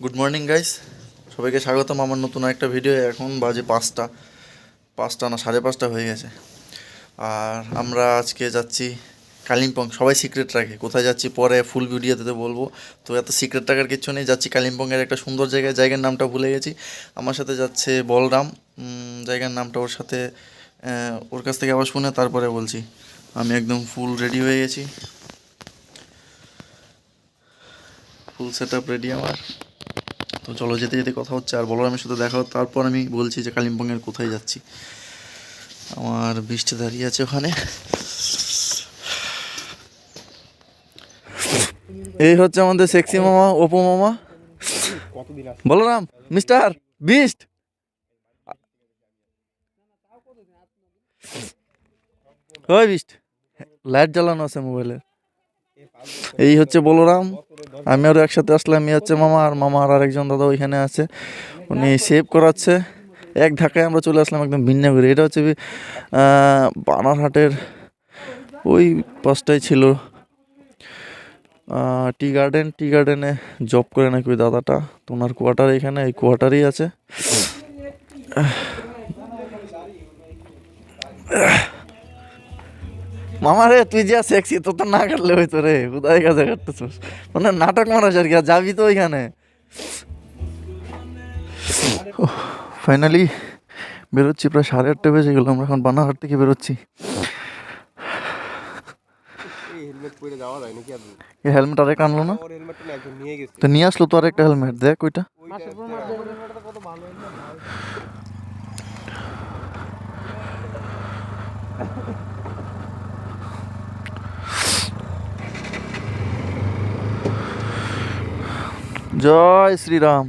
Good morning guys সবাইকে স্বাগতম আমার নতুন একটা ভিডিও এখন বাজে পাঁচটা। পাঁচটা না, সাড়ে পাঁচটা হয়ে গেছে। আর আমরা আজকে যাচ্ছি কালিম্পং। সবাই সিক্রেট রাখে। কোথায় যাচ্ছি পরে ফুল ভিডিওতে বলব। তো এত সিক্রেট রাখার কিছু নেই। যাচ্ছি কালিম্পংয়ের একটা সুন্দর জায়গায়। জায়গার নামটা ভুলে গেছি। আমার সাথে যাচ্ছে বলরাম। জায়গার নামটা ওর সাথে ওর কাছ থেকে আবার শুনে তারপরে বলছি। আমি একদম ফুল রেডি হয়ে গেছি। ফুল সেট আপ রেডি আমার। তো চলো যেতে যেতে কথা হচ্ছে, আর বলরামের সাথে দেখা তারপর আমি বলছি যে কালিম্পংয়ের কোথায় যাচ্ছি। আমার বৃষ্টি দাঁড়িয়ে আছে ওখানে। এই হচ্ছে আমাদের সেক্সি মামা, অপু মামা। বলরাম মিস্টার বিস্ট ওই বিস্ট লাইট জ্বালানো আছে মোবাইলে এই হচ্ছে বলরাম। আমি আরও একসাথে আসলাম এই হচ্ছে মামা আর মামা আর আরেকজন দাদা ওইখানে আছে। উনি সেভ করাচ্ছে। এক ধাক্কায় আমরা চলে আসলাম একদম ভিন্নাগুড়ি এটা হচ্ছে বানারহাটের ওই পাশটাই ছিল। Tea garden. টি গার্ডেনে জব করে নাকি ওই দাদাটা। তো ওনার কোয়ার্টার এখানে, এই কোয়ার্টারই আছে। মামা রে তুই যা সেক্সি তো তো না কাটলে হইতো রে কোথায় কাজে কাটতেছিস। মানে নাটক মারাস আর কি যাবি তো ওইখানে। ফাইনালি বেরোচ্ছি প্রায় সাড়ে আটটা বেজে গেলো আমরা এখন বানারহাট থেকে বেরোচ্ছি। হেলমেট পরে যাওয়া যায় নাকি আর? এই হেলমেট আরেকটা আনলো না? তো নিয়ে আসলো তো আরেকটা হেলমেট দেখ ওইটা। জয় শ্রীরাম।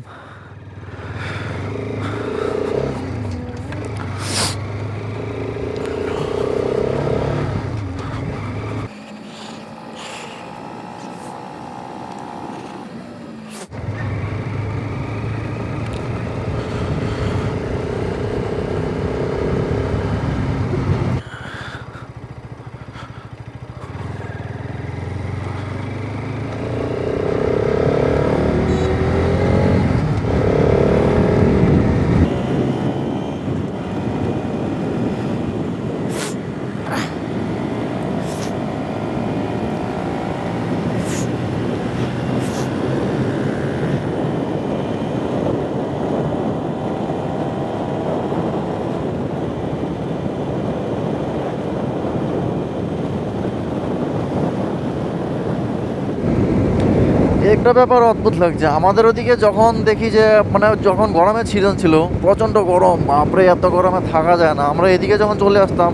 একটা ব্যাপার অদ্ভুত লাগছে। আমাদের ওদিকে যখন দেখি যে মানে যখন গরমের সিজন ছিল, প্রচণ্ড গরম, বাপরে, এত গরমে থাকা যায় না। আমরা এদিকে যখন চলে আসতাম,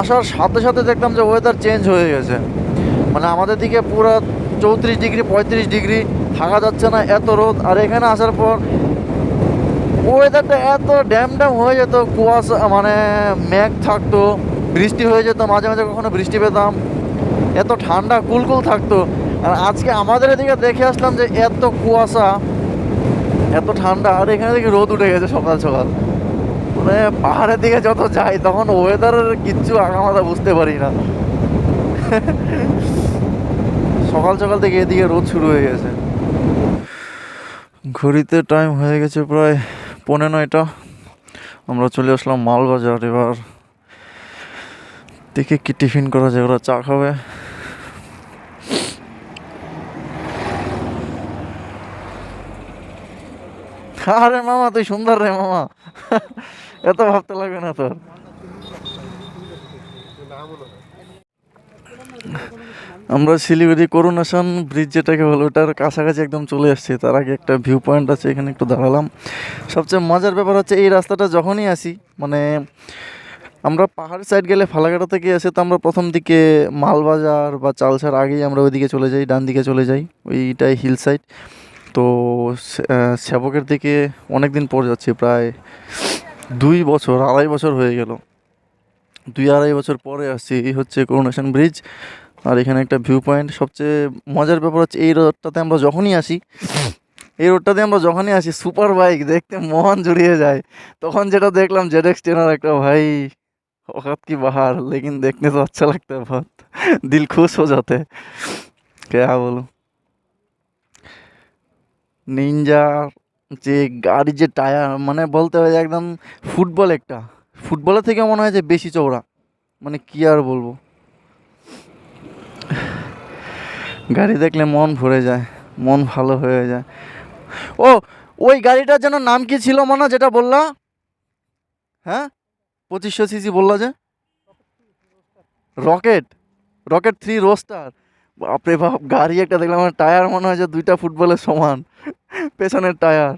আসার সাথে সাথে দেখতাম যে ওয়েদার চেঞ্জ হয়ে গেছে। মানে আমাদের দিকে পুরো চৌত্রিশ ডিগ্রি, পঁয়ত্রিশ ডিগ্রি, থাকা যাচ্ছে না, এত রোদ। আর এখানে আসার পর ওয়েদারটা এত ড্যাম ড্যাম হয়ে যেত, কুয়াশা মানে মেঘ থাকতো, বৃষ্টি হয়ে যেত, মাঝে মাঝে কখনো বৃষ্টি পেতাম। এত ঠান্ডা, কুলকুল থাকতো। আর আজকে আমাদের এদিকে দেখে আসলাম যে এত কুয়াশা, এত ঠান্ডা, আর এখানে দেখি রোদ উঠে গেছে সকাল সকাল। মানে পাহাড়ের দিকে যত যাই, তখন ওয়েদারের কিচ্ছু আগামাথা বুঝতে পারি না। সকাল সকাল থেকে এদিকে রোদ শুরু হয়ে গেছে। ঘড়িতে টাইম হয়ে গেছে প্রায় পৌনে নয়টা। আমরা চলে আসলাম মালবাজার, এবার দেখে কি টিফিন করা যায়, ওরা চা খাবে। আরে মামা? তুই সুন্দর রে মামা। এত ভাবতে লাগবে না তোর। আমরা শিলিগুড়ি করুণাসন ব্রিজ যেটাকে বলে, ওটার কাছাকাছি একদম চলে আসছি। তার আগে একটা ভিউ পয়েন্ট আছে, এখানে একটু দাঁড়ালাম। সবচেয়ে মজার ব্যাপার হচ্ছে, এই রাস্তাটা যখনই আসি মানে আমরা পাহাড় সাইড গেলে ফালাকাটা থেকে এসে তো আমরা প্রথম দিকে মালবাজার বা চালসার আগেই আমরা ওইদিকে চলে যাই ডান দিকে চলে যাই, ওইটাই হিল সাইড তো সে- আহ, সেবকের দিকে অনেক দিন পর যাচ্ছি প্রায় দুই বছর আড়াই বছর হয়ে গেল দুই আড়াই বছর পরে আসছি এই হচ্ছে করুণাসন ব্রিজ আর এখানে একটা ভিউ পয়েন্ট সবচেয়ে মজার ব্যাপার হচ্ছে এই রোডটাতে আমরা যখনই আসি এই রোডটাতে আমরা যখনই আসি সুপার বাইক দেখতে মন জুড়িয়ে যায় তখন যেটা দেখলাম জেড এক্স টেনার একটা ভাই औकात की बाहर लेकिन देखने तो अच्छा लगता है बहुत दिल खुश हो जाते हैं क्या बोलूं নিনজার যে গাড়ির যে টায়ার মানে বলতে হয় একদম ফুটবল একটা। ফুটবলের থেকে মনে হয় যে বেশি চওড়া। মানে কি আর বলব? গাড়ি দেখলে মন ভরে যায়, মন ভালো হয়ে যায়। ও, ওই গাড়িটার যেন নাম কি ছিল মনে যেটা বললা? হ্যাঁ? পঁচিশশো সিসি বললা যে? রকেট রকেট থ্রি রোস্টার বাপরে বাপ, গাড়ি একটা দেখলাম আমার টায়ার মনে হয় যে দুইটা ফুটবলের সমান, পেছনের টায়ার।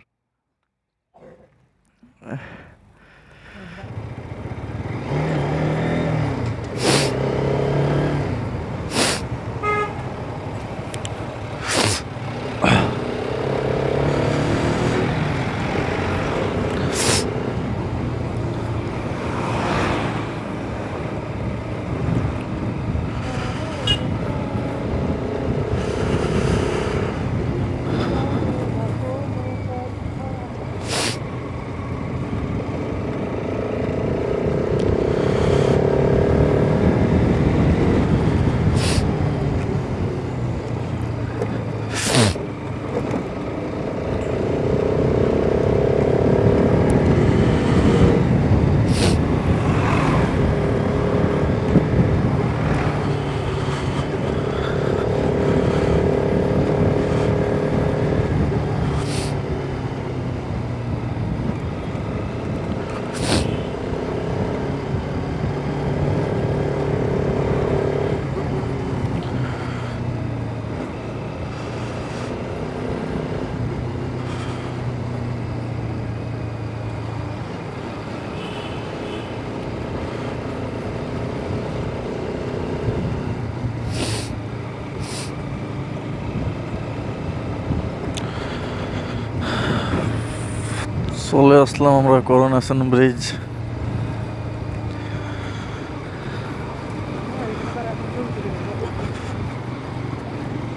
চলে আসলাম আমরা করোনেশন ব্রিজ।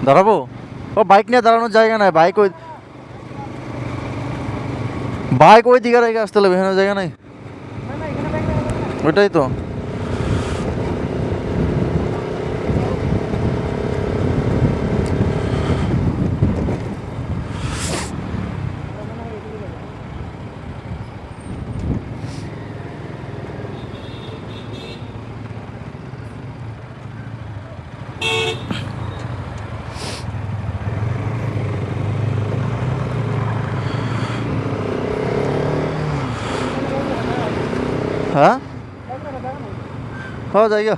দাঁড়াবো? ও, বাইক নিয়ে দাঁড়ানোর জায়গা নাই, বাইক ওই বাইক ওই দিকে রেখে আসতে হবে জায়গা নাই। ওইটাই তো। হ্যাঁ? হ্যাঁ জায়গা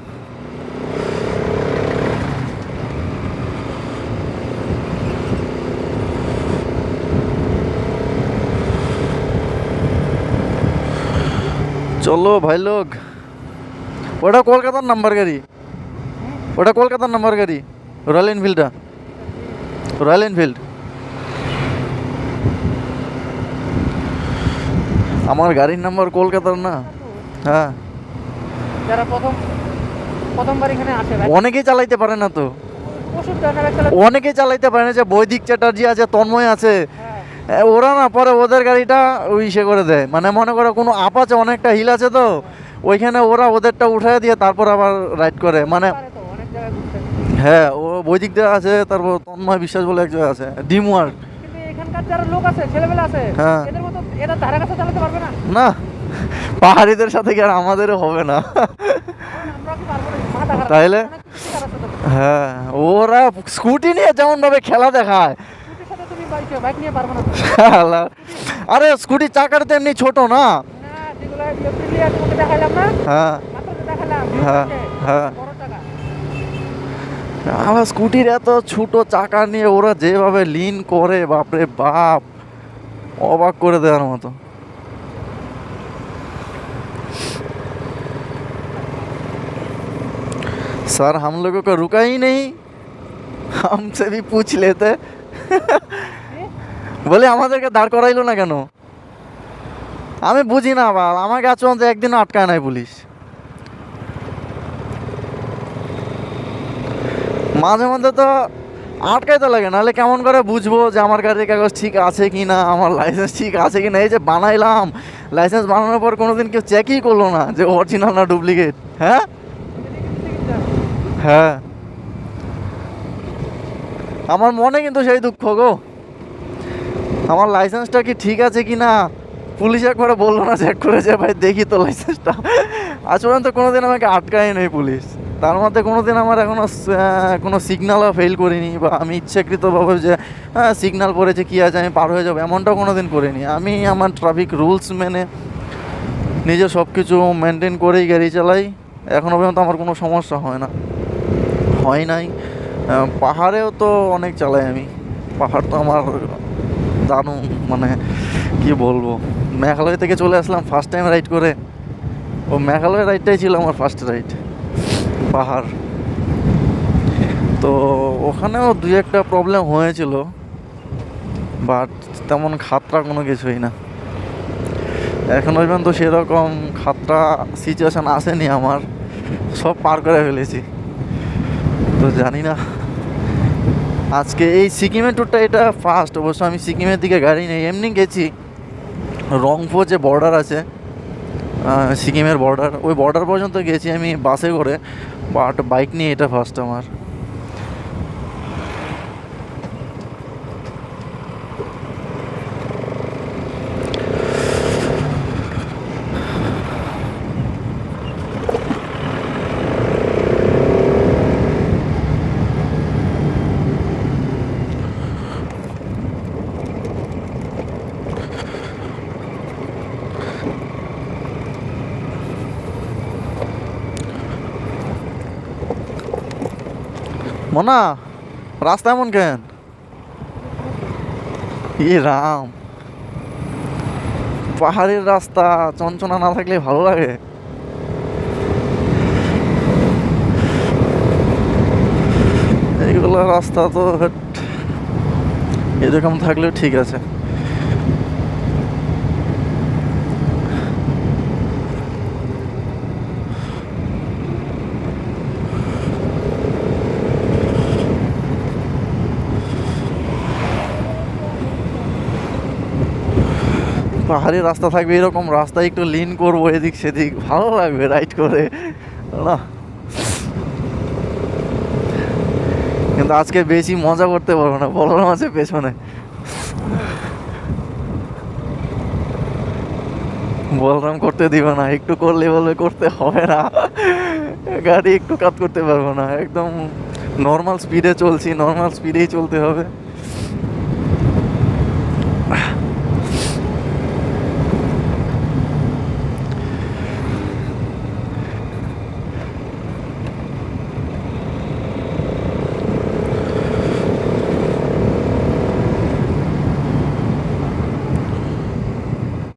চলো ভাই লোক, ওটা কলকাতার নাম্বার গাড়ি। ওটা কলকাতার নাম্বার গাড়ি রয়্যাল এনফিল্ডটা রয়্যাল এনফিল্ড আমার গাড়ির নাম্বার কলকাতার না। হ্যাঁ। যারা প্রথম প্রথমবার এখানে আসে অনেকেই চালাইতে পারে না তো। অনেকেই চালাইতে পারে না যে বৈদিক চ্যাটার্জি আছে তন্ময় আছে। হ্যাঁ। ওরা না পরে ওদের গাড়িটা ওই সে করে দেয়। মানে মনে করো কোনো আপ আছে অনেকটা হিল আছে তো ওইখানে ওরা ওদেরটা উঠায় দিয়ে তারপর আবার রাইড করে। মানে অনেক হ্যাঁ ও বৈদিক দেওয়া আছে তারপর তন্ময় বিশ্বাস বলে একজন আছে ডিম ওয়ার্ক এখানকার যারা লোক আছে ছেলেবেলা আছে হ্যাঁ। এদের মতো এরা ধারে কাছে চালাতে পারবে না? না। পাহাড়িদের সাথে কি আর আমাদেরও হবে না তাইলে? হ্যাঁ ওরা স্কুটি নিয়ে যেমন ভাবে খেলা দেখায়। আরে স্কুটির চাকার তো এমনি ছোট না হ্যাঁ হ্যাঁ, হ্যাঁ। আমার স্কুটির এত ছোট চাকা নিয়ে ওরা যেভাবে লিন করে বাপরে বাপ অবাক করে দেওয়ার মতো सर हम लोगों को रुका ही नहीं हमसे भी पूछ लेते বলে আমাদেরকে দাঁড় করাইলো না কেন আমি বুঝি না বাল আমাকে আজ পর্যন্ত একদিনও আটকায় নাই পুলিশ মাঝে মধ্যে তো আটকাইতে লাগে নাহলে কেমন করে বুঝবো যে আমার গাড়ির কাগজ ঠিক আছে কি না আমার লাইসেন্স ঠিক আছে কি না এই যে বানাইলাম লাইসেন্স বানানোর পর কোনোদিন কেউ চেকই করলো না যে অরিজিনাল না ডুপ্লিকেট হ্যাঁ হ্যাঁ। আমার মনে কিন্তু সেই দুঃখ গো। আমার লাইসেন্সটা কি ঠিক আছে কি না? পুলিশ একবারে বলল না চেক করে যে ভাই দেখি তো লাইসেন্সটা আজ পর্যন্ত কোনোদিন আমাকে আটকায় নেই পুলিশ। তার মধ্যে কোনোদিন আমার এখনও কোনো সিগনালও ফেল করিনি বা আমি ইচ্ছাকৃতভাবে যে হ্যাঁ সিগনাল পড়েছে কী আছে আমি পার হয়ে যাব, এমনটাও কোনো দিন করিনি। আমি আমার ট্রাফিক রুলস মেনে নিজে সব কিছু মেনটেন করেই গাড়ি চালাই। এখনও পর্যন্ত আমার কোনো সমস্যা হয় না। হয় নাই। পাহাড়েও তো অনেক চালাই আমি। পাহাড় তো আমার দারুণ মানে কি বলব? মেঘালয় থেকে চলে আসলাম ফার্স্ট টাইম রাইড করে। ও মেঘালয় রাইডটাই ছিল আমার ফার্স্ট রাইড পাহাড়। তো ওখানেও দুই একটা প্রবলেম হয়েছিল বাট তেমন খাতরা কোনো কিছুই না। এখন পর্যন্ত সেরকম খাতরা সিচুয়েশান আসেনি আমার। সব পার করে ফেলেছি। তো জানি না। আজকে এই সিকিমের ট্যুরটা এটা ফার্স্ট অবশ্য আমি সিকিমের দিকে গাড়ি নেই, এমনি গেছি। রংপুর যে বর্ডার আছে সিকিমের বর্ডার ওই বর্ডার পর্যন্ত গেছি আমি বাসে করে বাট বাইক নিয়ে এটা ফার্স্ট আমার। মনা, রাস্তা এমন কেন? ই রাম। পাহাড়ের রাস্তা চঞ্চনা না থাকলে ভালো লাগে। এইগুলো রাস্তা তো এরকম থাকলেও ঠিক আছে। পাহাড়ি রাস্তা থাকবে, এরকম রাস্তায় একটু লিন করব এদিক সেদিক, ভালো লাগবে রাইড করে। না। কিন্তু আজকে বেশি মজা করতে পারব না, বলরাম আছে পেছনে। বলরাম করতে দিবে না, একটু করলে বলবে করতে হবে না। গাড়ি একটু কাজ করতে পারব না, একদম নর্মাল স্পিডে চলছি নর্মাল স্পিডেই চলতে হবে।